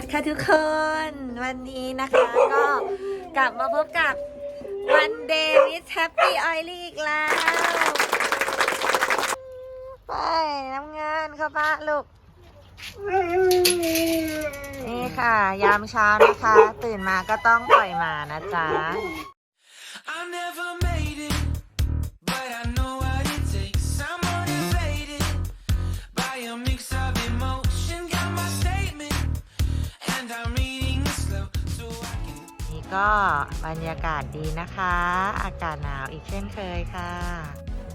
สค่ะทุกคน วันนี้นะคะก็กลับมาพบกับวันเดวิสแฮปปี้ออยลี่อีกแล้ว ไปน้ำงานเข้าบ้านลูก นี่ค่ะ ยามเช้านะคะ ตื่นมาก็ต้องปล่อยหมานะจ๊ะ ก็บรรยากาศดีนะคะ อากาศหนาวอีกเช่นเคยค่ะ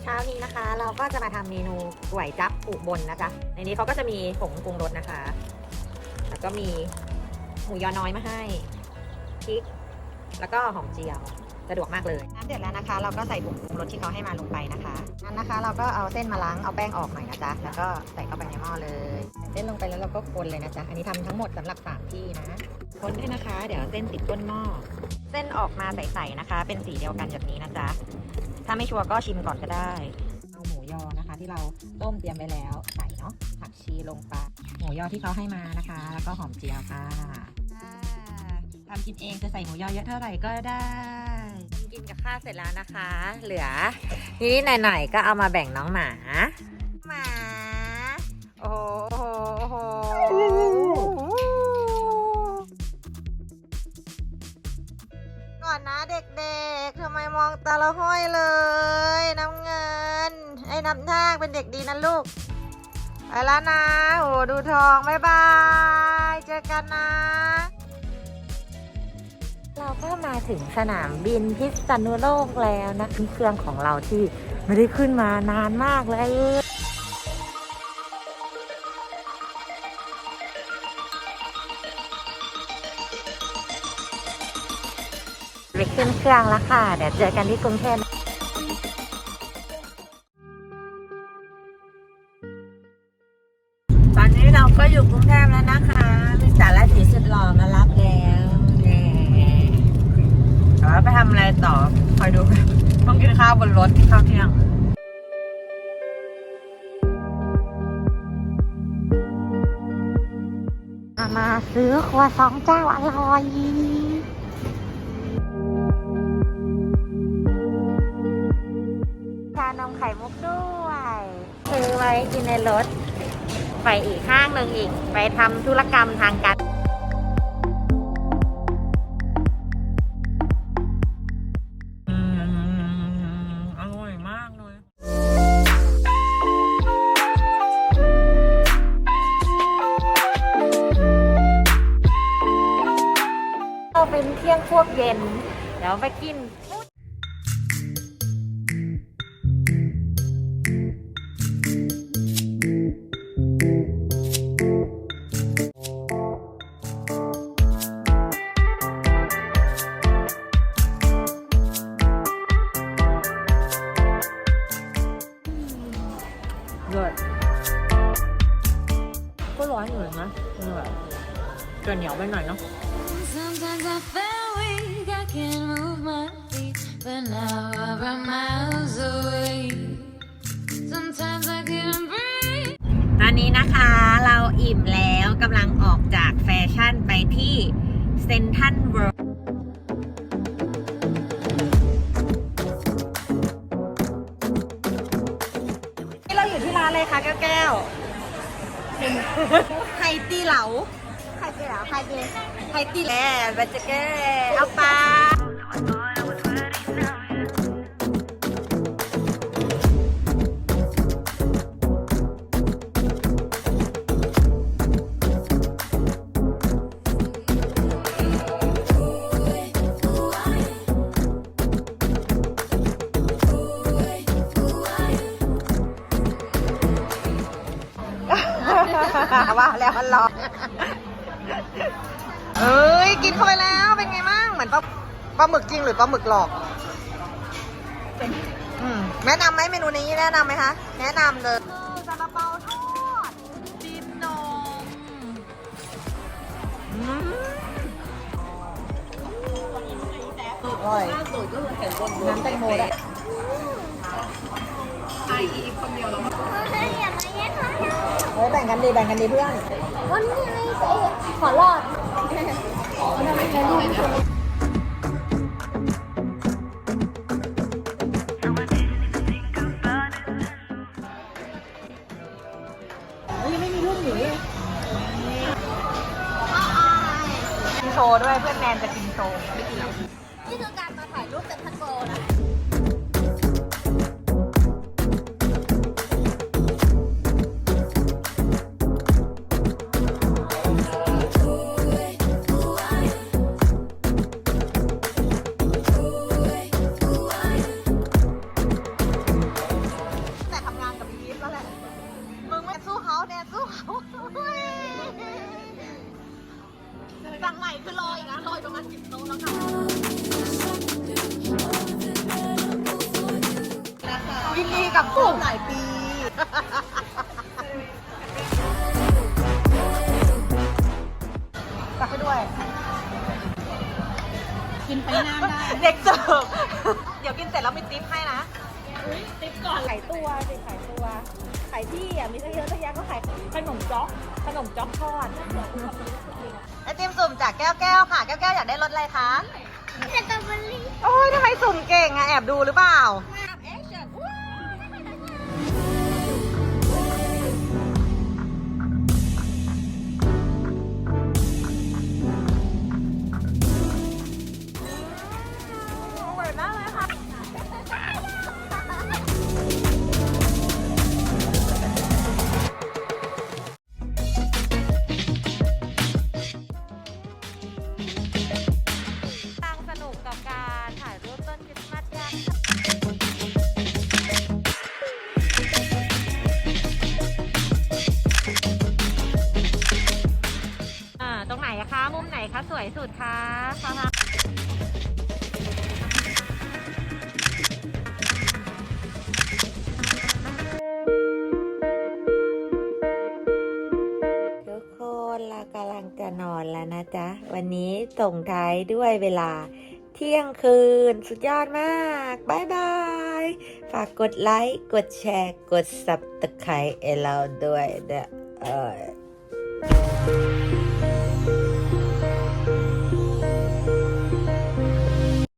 เช้านี้นะคะ เราก็จะมาทำเมนูก๋วยจั๊บอุบลนะจ๊ะในนี้เขาก็จะมีผงปรุงรสนะคะ แล้วก็มีหมูยอน้อยมาให้พริก แล้วก็หอมเจียวสะดวกมากเลยน้ำเดือดแล้วนะคะ เราก็ใส่ผงปรุงรสที่เขาให้มาลงไปนะคะนั้นนะคะ เราก็เอาเส้นมาล้างเอาแป้งออกหน่อยนะจ๊ะแล้วก็ใส่เข้าไปในหม้อเลยใส่เส้นลงไปแล้วเราก็คนเลยนะจ๊ะอันนี้ทำทั้งหมดสำหรับสามที่นะ คนด้วยนะคะ เดี๋ยวเส้นติดก้นหม้อเส้นออกมาใสๆนะคะ เป็นสีเดียวกันแบบนี้นะจ๊ะถ้าไม่ชัวร์ก็ชิมก่อนก็ได้ เอาหมูยอนะคะ ที่เราต้มเตรียมไว้แล้วใส่เนาะผักชีลงไปหมูยอที่เขาให้มานะคะ แล้วก็หอมเจียวค่ะอ่าทำกินเองจะใส่หมูยอเยอะเท่าไหร่ก็ได้กินกับข้าวเสร็จแล้วนะคะ เหลือนิดๆหน่อยๆก็เอามาแบ่งน้องหมา เด็กๆทำไมมองตาละห้อยเลยน้ำเงิน ไอ้น้ำทาเป็นเด็กดีนะลูก ไปแล้วนะ โอ้ดูทอง บ๊ายบาย เจอกันนะ เราก็มาถึงสนามบินพิษณุโลกแล้วนะเครื่องของเราที่ไม่ได้ขึ้นมานานมากเลย ไปขึ้นเครื่องแล้วค่ะ เดี๋ยวเจอกันที่กรุงเทพตอนนี้เราก็อยู่กรุงเทพแล้วนะคะมีสารสีสุดหล่อมารับแล้วเย้แต่ว่าไปทำอะไรต่อ คอยดูต้องกินข้าวบนรถข้าวเที่ยงมาซื้อครัวซองเจ้าอร่อย ไข่มุกด้วย ซื้อไว้กินในรถ ไปอีกห้างหนึ่งอีก ไปทำธุรกรรมทางการอืมอร่อยมากเลยเราเป็นเที่ยงควบเย็น เดี๋ยวไปกิน จะเหนียวไปหน่อยเนาะ Sometimes I feel weak, I can't move my feet, but now I'm miles away. Sometimes I couldn't breathe. ตอนนี้นะคะเราอิ่มแล้วกำลังออกจากแฟชั่นไปที่เซนทันเวิลด์นี่เราอยู่ที่ร้านเลยค่ะแก้วแก้วไข่ตีเหลา ไข่ตีเหลาไข่ตีไข่ตีแหล่บัจ เจเก้เอาปลาว่าแล้วมันร้อนเอ้ยกินเข้าไปแล้วเป็นไงบ้างเหมือนปลาปลาหมึกจริงหรือปลาหมึกหลอกอืมแนะนำไหมเมนูนี้แนะนำไหมคะ แนะนำเลยซาลาเปาทอดดิบนมอืมอร่อยน้ำแตงโมด้วย เฮ้ยแบ่งกันดีแบ่งกันดีเพื่อนวันนี้ไงขอรอดกินโชว์ด้วยเพื่อนแนนจะกินโชว์ไม่กินหรอกนี่คือการมาถ่ายรูปเต็มพันโกลนะ สั่งใหม่คือรออีกนะรออีกประมาณสิบโต๊ะแล้วค่ะยินดีกับส้มหลายปีตักให้ด้วย กินไปน้ำได้ เด็กเสิร์ฟเดี๋ยวกินเสร็จแล้วมีติ๊ปให้นะ ติ๊บก่อนไข่ตัวสิไข่ตัวไข่ที่อะมีตั้งเยอะตั้งแยะก็ไข่ขนมจ๊อกขนมจ๊อกทอดไอติมสุ่มจากแก้วแก้วค่ะ แก้วแก้วอยากได้รสอะไรคะสตรอเบอรี่โอ้ยทำไมสุ่มเก่งอะแอบดูหรือเปล่า จ๊ะ วันนี้ส่งท้ายด้วยเวลาเที่ยงคืนสุดยอดมากบายบาย ฝากกดไลค์ กดแชร์ กด subscribe เราด้วยเด้อ